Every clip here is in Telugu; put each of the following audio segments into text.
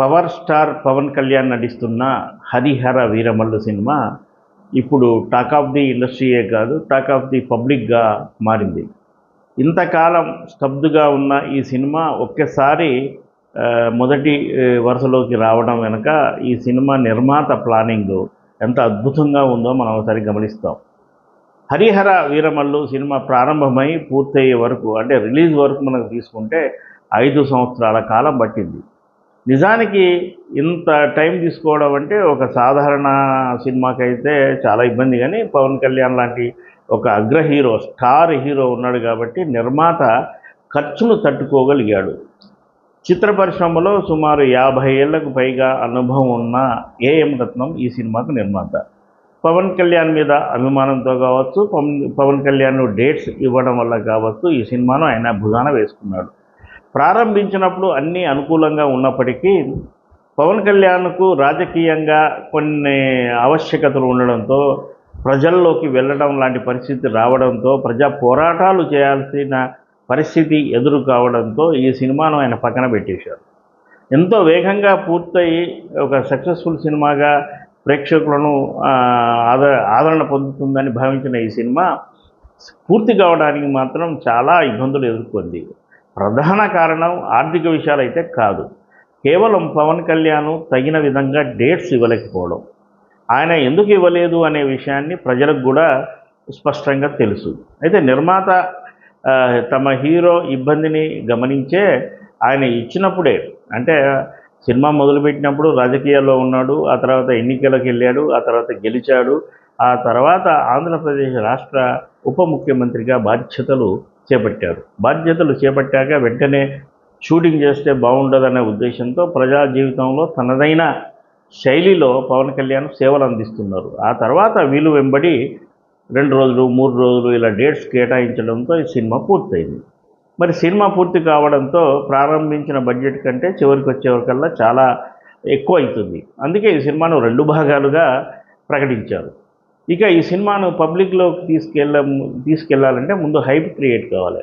పవర్ స్టార్ పవన్ కళ్యాణ్ నటిస్తున్న హరిహర వీరమల్లు సినిమా ఇప్పుడు టాక్ ఆఫ్ ది ఇండస్ట్రీయే కాదు టాక్ ఆఫ్ ది పబ్లిక్గా మారింది. ఇంతకాలం స్తబ్దుగా ఉన్న ఈ సినిమా ఒక్కసారి మొదటి వరుసలోకి రావడం వెనుక ఈ సినిమా నిర్మాత ప్లానింగ్ ఎంత అద్భుతంగా ఉందో మనం ఒకసారి గమనిస్తాం. హరిహర వీరమల్లు సినిమా ప్రారంభమై పూర్తయ్యే వరకు అంటే రిలీజ్ వరకు మనకు తీసుకుంటే ఐదు సంవత్సరాల కాలం పట్టింది. నిజానికి ఇంత టైం తీసుకోవడం అంటే ఒక సాధారణ సినిమాకైతే చాలా ఇబ్బంది. కానీ పవన్ కళ్యాణ్ లాంటి ఒక అగ్ర హీరో స్టార్ హీరో ఉన్నాడు కాబట్టి నిర్మాత ఖర్చును తట్టుకోగలిగాడు. చిత్ర పరిశ్రమలో సుమారు యాభై ఏళ్ళకు పైగా అనుభవం ఉన్న ఏఎం రత్నం ఈ సినిమాకు నిర్మాత. పవన్ కళ్యాణ్ మీద అభిమానంతో కావచ్చు పవన్ పవన్ కళ్యాణ్ డేట్స్ ఇవ్వడం వల్ల కావచ్చు ఈ సినిమాను ఆయన భుజాన వేసుకున్నాడు. ప్రారంభించినప్పుడు అన్నీ అనుకూలంగా ఉన్నప్పటికీ పవన్ కళ్యాణ్కు రాజకీయంగా కొన్ని ఆవశ్యకతలు ఉండడంతో ప్రజల్లోకి వెళ్ళడం లాంటి పరిస్థితి రావడంతో ప్రజా పోరాటాలు చేయాల్సిన పరిస్థితి ఎదురు కావడంతో ఈ సినిమాను ఆయన పక్కన పెట్టేశారు. ఎంతో వేగంగా పూర్తయి ఒక సక్సెస్ఫుల్ సినిమాగా ప్రేక్షకులను ఆద ఆదరణ పొందుతుందని భావించిన ఈ సినిమా పూర్తి కావడానికి మాత్రం చాలా ఇబ్బందులు ఎదుర్కొంది. ప్రధాన కారణం ఆర్థిక విషయాలు అయితే కాదు. కేవలం పవన్ కళ్యాణ్ తగిన విధంగా డేట్స్ ఇవ్వలేకపోవడం. ఆయన ఎందుకు ఇవ్వలేదు అనే విషయాన్ని ప్రజలకు కూడా స్పష్టంగా తెలుసు. అయితే నిర్మాత తమ హీరో ఇబ్బందిని గమనించే ఆయన ఇచ్చినప్పుడే అంటే సినిమా మొదలుపెట్టినప్పుడు రాజకీయాల్లో ఉన్నాడు ఆ తర్వాత ఎన్నికలకు వెళ్ళాడు ఆ తర్వాత గెలిచాడు ఆ తర్వాత ఆంధ్రప్రదేశ్ రాష్ట్ర ఉప ముఖ్యమంత్రిగా బాధ్యతలు చేపట్టారు. బాధ్యతలు చేపట్టాక వెంటనే షూటింగ్ చేస్తే బాగుండదనే ఉద్దేశంతో ప్రజా జీవితంలో తనదైన శైలిలో పవన్ కళ్యాణ్ సేవలు అందిస్తున్నారు. ఆ తర్వాత వీలు వెంబడి రెండు రోజులు మూడు రోజులు ఇలా డేట్స్ కేటాయించడంతో ఈ సినిమా పూర్తయింది. మరి సినిమా పూర్తి కావడంతో ప్రారంభించిన బడ్జెట్ కంటే చివరికి వచ్చేవరకల్లా చాలా ఎక్కువ అవుతుంది. అందుకే ఈ సినిమాను రెండు భాగాలుగా ప్రకటించారు. ఇక ఈ సినిమాను పబ్లిక్లోకి తీసుకెళ్ళ తీసుకెళ్ళాలంటే ముందు హైప్ క్రియేట్ కావాలి.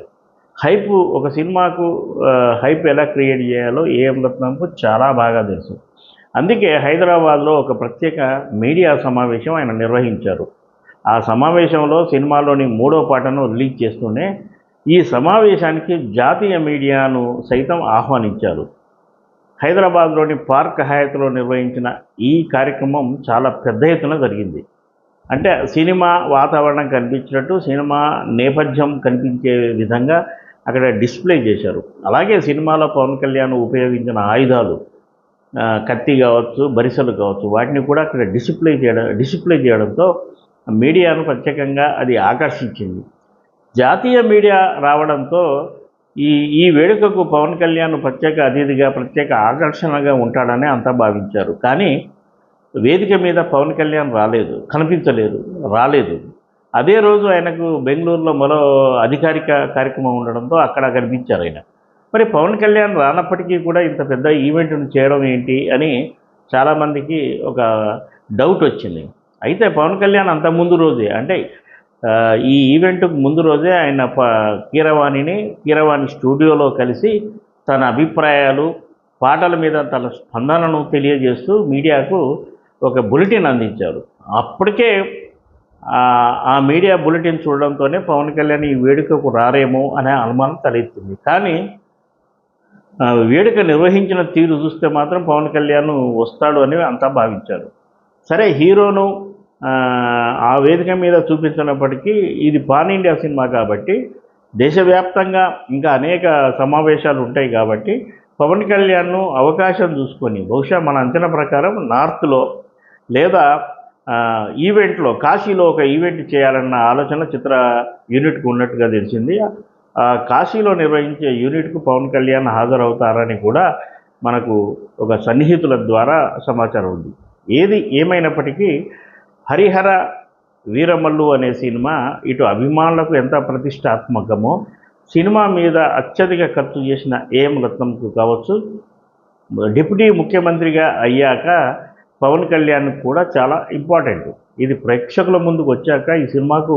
హైప్ ఒక సినిమాకు హైప్ ఎలా క్రియేట్ చేయాలో ఏఎం రత్నంకు చాలా బాగా తెలుసు. అందుకే హైదరాబాద్లో ఒక ప్రత్యేక మీడియా సమావేశం ఆయన నిర్వహించారు. ఆ సమావేశంలో సినిమాలోని మూడో పాటను రిలీజ్ చేస్తూనే ఈ సమావేశానికి జాతీయ మీడియాను సైతం ఆహ్వానించారు. హైదరాబాద్లోని పార్క్ హయాత్లో నిర్వహించిన ఈ కార్యక్రమం చాలా పెద్ద ఎత్తున జరిగింది. అంటే సినిమా వాతావరణం కనిపించినట్టు సినిమా నేపథ్యం కనిపించే విధంగా అక్కడ డిస్ప్లే చేశారు. అలాగే సినిమాలో పవన్ కళ్యాణ్ ఉపయోగించిన ఆయుధాలు కత్తి కావచ్చు బరిసలు కావచ్చు వాటిని కూడా అక్కడ డిస్ప్లే చేయడం డిస్ప్లే చేయడంతో మీడియాను ప్రత్యేకంగా అది ఆకర్షించింది. జాతీయ మీడియా రావడంతో ఈ ఈ వేడుకకు పవన్ కళ్యాణ్ ప్రత్యేక అతిథిగా ప్రత్యేక ఆకర్షణగా ఉంటాడని అంతా భావించారు. కానీ వేదిక మీద పవన్ కళ్యాణ్ రాలేదు కనిపించలేదు రాలేదు. అదే రోజు ఆయనకు బెంగళూరులో మరో అధికారిక కార్యక్రమం ఉండడంతో అక్కడ కనిపించారు ఆయన. మరి పవన్ కళ్యాణ్ రానప్పటికీ కూడా ఇంత పెద్ద ఈవెంట్ను చేయడం ఏంటి అని చాలామందికి ఒక డౌట్ వచ్చింది. అయితే పవన్ కళ్యాణ్ అంత ముందు రోజే అంటే ఈ ఈవెంట్కు ముందు రోజే ఆయన ప కీరవాణిని కీరవాణి స్టూడియోలో కలిసి తన అభిప్రాయాలు పాటల మీద తన స్పందనను తెలియజేస్తూ మీడియాకు ఒక బులెటిన్ అందించారు. అప్పటికే ఆ మీడియా బులెటిన్ చూడడంతోనే పవన్ కళ్యాణ్ ఈ వేడుకకు రారేమో అనే అనుమానం తలెత్తింది. కానీ వేడుక నిర్వహించిన తీరు చూస్తే మాత్రం పవన్ కళ్యాణ్ వస్తాడు అని అంతా భావించారు. సరే హీరోను ఆ, ఆ వేదిక మీద చూపించినప్పటికీ ఇది పాన్ ఇండియా సినిమా కాబట్టి దేశవ్యాప్తంగా ఇంకా అనేక సమావేశాలు ఉంటాయి కాబట్టి పవన్ కళ్యాణ్ను అవకాశం చూసుకొని బహుశా మన అంచనా ప్రకారం నార్త్లో లేదా ఈవెంట్లో కాశీలో ఒక ఈవెంట్ చేయాలన్న ఆలోచన చిత్ర యూనిట్కు ఉన్నట్టుగా తెలిసింది. ఆ, కాశీలో నిర్వహించే యూనిట్కు పవన్ కళ్యాణ్ హాజరవుతారని కూడా మనకు ఒక సన్నిహితుల ద్వారా సమాచారం ఉంది. ఏది ఏమైనప్పటికీ హరిహర వీరమల్లు అనే సినిమా ఇటు అభిమానులకు ఎంత ప్రతిష్టాత్మకమో సినిమా మీద అత్యధిక ఖర్చు చేసిన ఏం రత్నంకు కావచ్చు డిప్యూటీ ముఖ్యమంత్రిగా అయ్యాక పవన్ కళ్యాణ్ కూడా చాలా ఇంపార్టెంట్ ఇది ప్రేక్షకుల ముందుకు వచ్చాక ఈ సినిమాకు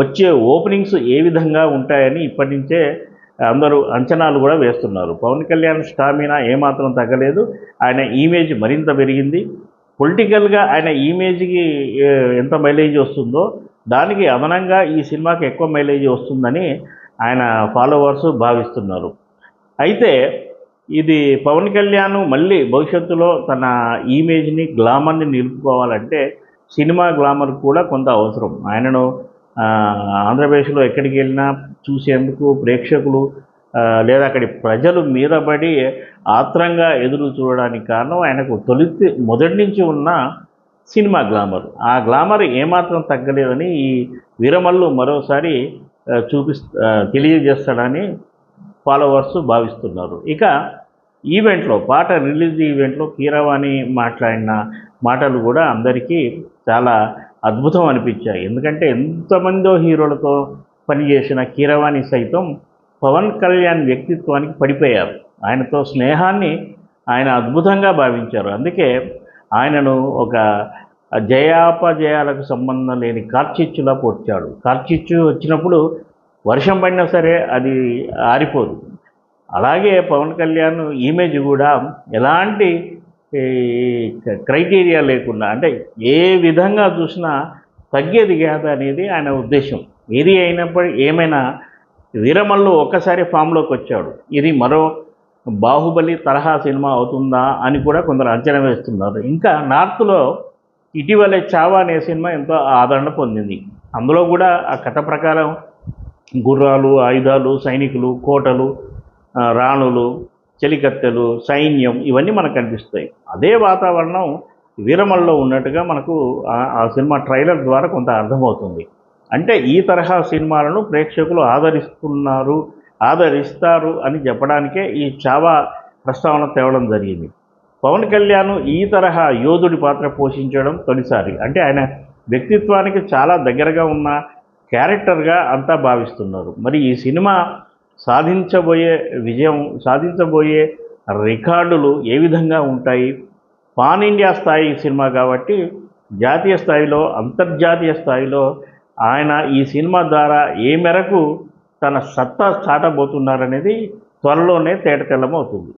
వచ్చే ఓపెనింగ్స్ ఏ విధంగా ఉంటాయని ఇప్పటి నుంచే అందరూ అంచనాలు కూడా వేస్తున్నారు. పవన్ కళ్యాణ్ స్టామినా ఏమాత్రం తగ్గలేదు. ఆయన ఇమేజ్ మరింత పెరిగింది. పొలిటికల్గా ఆయన ఇమేజ్కి ఎంత మైలేజ్ వస్తుందో దానికి అదనంగా ఈ సినిమాకి ఎక్కువ మైలేజ్ వస్తుందని ఆయన ఫాలోవర్స్ భావిస్తున్నారు. అయితే ఇది పవన్ కళ్యాణ్ మళ్ళీ భవిష్యత్తులో తన ఇమేజ్ని గ్లామర్ని నిలుపుకోవాలంటే సినిమా గ్లామర్ కూడా కొంత అవసరం. ఆయనను ఆంధ్రప్రదేశ్లో ఎక్కడికి వెళ్ళినా చూసేందుకు ప్రేక్షకులు లేదా అక్కడి ప్రజలు మీద పడి ఆత్రంగా ఎదురు చూడడానికి కారణం ఆయనకు తొలి మొదటి నుంచి ఉన్న సినిమా గ్లామర్ ఆ గ్లామర్ ఏమాత్రం తగ్గలేదని ఈ వీరమల్లు మరోసారి ఆ, చూపిస్ తెలియజేస్తాడని ఫాలోవర్స్ భావిస్తున్నారు. ఇక ఈవెంట్లో పాట రిలీజ్ ఈవెంట్లో కీరవాణి మాట్లాడిన మాటలు కూడా అందరికీ చాలా అద్భుతం అనిపించాయి. ఎందుకంటే ఎంతమందో హీరోలతో పనిచేసిన కీరవాణి సైతం పవన్ కళ్యాణ్ వ్యక్తిత్వానికి పడిపోయారు. ఆయనతో స్నేహాన్ని ఆయన అద్భుతంగా భావించారు. అందుకే ఆయనను ఒక జయాపజయాలకు సంబంధం లేని కార్చిచ్చులా పోర్చాడు కార్చిచ్చు వచ్చినప్పుడు వర్షం పడినా సరే అది ఆరిపోదు. అలాగే పవన్ కళ్యాణ్ ఇమేజ్ కూడా ఎలాంటి క్రైటీరియా లేకుండా అంటే ఏ విధంగా చూసినా తగ్గేది కాదు అనేది ఆయన ఉద్దేశం. ఇది అయినప్పుడు ఏమైనా వీరమల్లు ఒక్కసారి ఫామ్లోకి వచ్చాడు. ఇది మరో బాహుబలి తరహా సినిమా అవుతుందా అని కూడా కొందరు అంచనా వేస్తున్నారు. ఇంకా నార్త్లో ఇటీవలే చావా అనే సినిమా ఎంతో ఆదరణ పొందింది. అందులో కూడా ఆ కథ ప్రకారం గుర్రాలు ఆయుధాలు సైనికులు కోటలు రాణులు చెలికత్తెలు సైన్యం ఇవన్నీ మనకు కనిపిస్తాయి. అదే వాతావరణం వీరమల్లో ఉన్నట్టుగా మనకు ఆ- ఆ సినిమా ట్రైలర్ ద్వారా కొంత అర్థమవుతుంది. అంటే ఈ తరహా సినిమాలను ప్రేక్షకులు ఆదరిస్తున్నారు ఆదరిస్తారు అని చెప్పడానికే ఈ చావా ప్రస్తావన తేవడం జరిగింది. పవన్ కళ్యాణ్ ఈ తరహా యోధుడి పాత్ర పోషించడం తొలిసారి. అంటే ఆయన వ్యక్తిత్వానికి చాలా దగ్గరగా ఉన్న క్యారెక్టర్గా అంతా భావిస్తున్నారు. మరి ఈ సినిమా సాధించబోయే విజయం సాధించబోయే రికార్డులు ఏ విధంగా ఉంటాయి? పాన్ ఇండియా స్థాయి సినిమా కాబట్టి జాతీయ స్థాయిలో అంతర్జాతీయ స్థాయిలో ఆయన ఈ సినిమా ద్వారా ఏ మేరకు తన సత్తా చాటబోతున్నారనేది త్వరలోనే తేటతెల్లమవుతుంది.